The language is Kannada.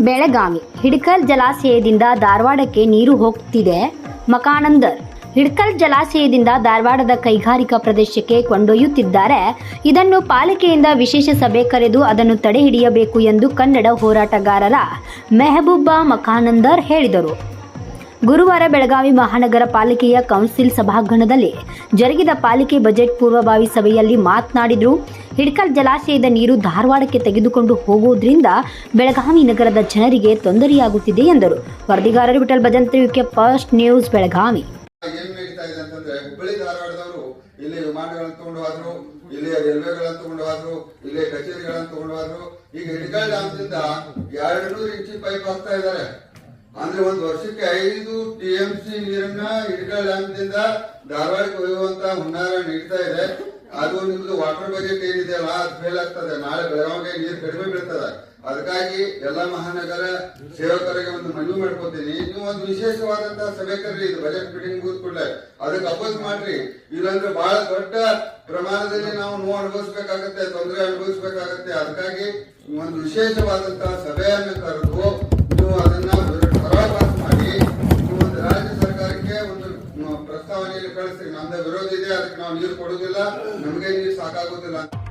ಬೆಳಗಾವಿ. ಹಿಡ್ಕಲ್ ಜಲಾಶಯದಿಂದ ಧಾರವಾಡಕ್ಕೆ ನೀರು ಹೋಗ್ತಿದೆ. ಮಕಾನಂದರ್. ಹಿಡ್ಕಲ್ ಜಲಾಶಯದಿಂದ ಧಾರವಾಡದ ಕೈಗಾರಿಕಾ ಪ್ರದೇಶಕ್ಕೆ ಕೊಂಡೊಯ್ಯುತ್ತಿದ್ದಾರೆ. ಇದನ್ನು ಪಾಲಿಕೆಯಿಂದ ವಿಶೇಷ ಸಭೆ ಕರೆದು ಅದನ್ನು ತಡೆ ಹಿಡಿಯಬೇಕು ಎಂದು ಕನ್ನಡ ಹೋರಾಟಗಾರರ ಮೆಹಬೂಬಾ ಮಕಾನಂದರ್ ಹೇಳಿದರು. ಗುರುವಾರ ಬೆಳಗಾವಿ ಮಹಾನಗರ ಪಾಲಿಕೆಯ ಕೌನ್ಸಿಲ್ ಸಭಾಂಗಣದಲ್ಲಿ ಜರುಗಿದ ಪಾಲಿಕೆ ಬಜೆಟ್ ಪೂರ್ವಭಾವಿ ಸಭೆಯಲ್ಲಿ ಮಾತನಾಡಿದರು. ಹಿಡ್ಕಲ್ ಜಲಾಶಯದ ನೀರು ಧಾರವಾಡಕ್ಕೆ ತೆಗೆದುಕೊಂಡು ಹೋಗುವುದರಿಂದ ಬೆಳಗಾವಿ ನಗರದ ಜನರಿಗೆ ತೊಂದರೆಯಾಗುತ್ತಿದೆ ಎಂದರು. ವರದಿಗಾರರು Vithal Bhajantri UK first news, Belagavi. Hubballi, ಧಾರವಾಡದವರು ಇಲ್ಲಿ ವಿಮಾನಗಳನ್ನ ತಗೊಂಡು ಹೋದ್ರು ಇಲ್ಲಿ ರೈಲ್ವೆಗಳನ್ನ ತಗೊಂಡು ಹೋದ್ರು ಇಲ್ಲಿ ಕಚೇರಿಗಳನ್ನ ತಗೊಂಡು ಹೋದ್ರು ಈಗ ಹಿಡ್ಕಲ್ ಡ್ಯಾಮ್ದಿಂದ ಎರಡು ನೂರು ಇಂಚಿ ಪೈಪ್ ಹಾಕ್ತಾ ಇದ್ದಾರೆ. ಅಂದ್ರೆ ಒಂದು ವರ್ಷಕ್ಕೆ ಐದು ಟಿ ಎಂ ಸಿ ನೀರನ್ನ ಹಿಡ್ಕಲ್ ಡ್ಯಾಮ್ದಿಂದ ಧಾರವಾಡಕ್ಕೆ ಒಯ್ಯುವಂತ ಹುನ್ನಾರ ನೀಡ್ತಾ ಇದೆ. ಅದು ನಿಮ್ದು ವಾಟರ್ ಬಜೆಟ್ ಏನಿದೆಯಲ್ಲ ಅದ್ ಫೇಲ್ ಆಗ್ತದೆ. ನಾಳೆ ಬೆಳಗಾವಿಗೆ ನೀರು ಕಡಿಮೆ ಬೀಳ್ತದೆ. ಅದಕ್ಕಾಗಿ ಎಲ್ಲ ಮಹಾನಗರ ಸೇವಕರಿಗೆ ಒಂದು ಮನವಿ ಮಾಡ್ಕೊತೀನಿ. ನೀವು ಒಂದು ವಿಶೇಷವಾದಂತಹ ಸಭೆ ಕರ್ರಿ. ಇದು ಬಜೆಟ್ ಮೀಟಿಂಗ್ ಕೂಡಲೇ. ಅದಕ್ಕೆ ಅಪೋಸ್ ಮಾಡ್ರಿ. ಇಲ್ಲಾಂದ್ರೆ ಬಹಳ ದೊಡ್ಡ ಪ್ರಮಾಣದಲ್ಲಿ ನಾವು ನೋವು ಅನುಭವಿಸ್ಬೇಕಾಗತ್ತೆ, ತೊಂದರೆ ಅನುಭವಿಸ್ಬೇಕಾಗತ್ತೆ. ಅದಕ್ಕಾಗಿ ಒಂದು ವಿಶೇಷವಾದಂತಹ ಸಭೆಯನ್ನು ಕರೆದು ನೀವು ಅದನ್ನ ಮಾಡಿ, ನೀವು ಒಂದು ರಾಜ್ಯ ಸರ್ಕಾರಕ್ಕೆ ಒಂದು ಪ್ರಸ್ತಾವನೆಯಲ್ಲಿ ಕಳಿಸ್ತೀವಿ ನಮ್ದು ವಿರೋಧ ಇದೆ ಅದಕ್ಕೆ ನಾವು ನೀರು ಕೊಡುವುದಿಲ್ಲ. ನಮಗೆ ನೀರು ಸಾಕಾಗುವುದಿಲ್ಲ.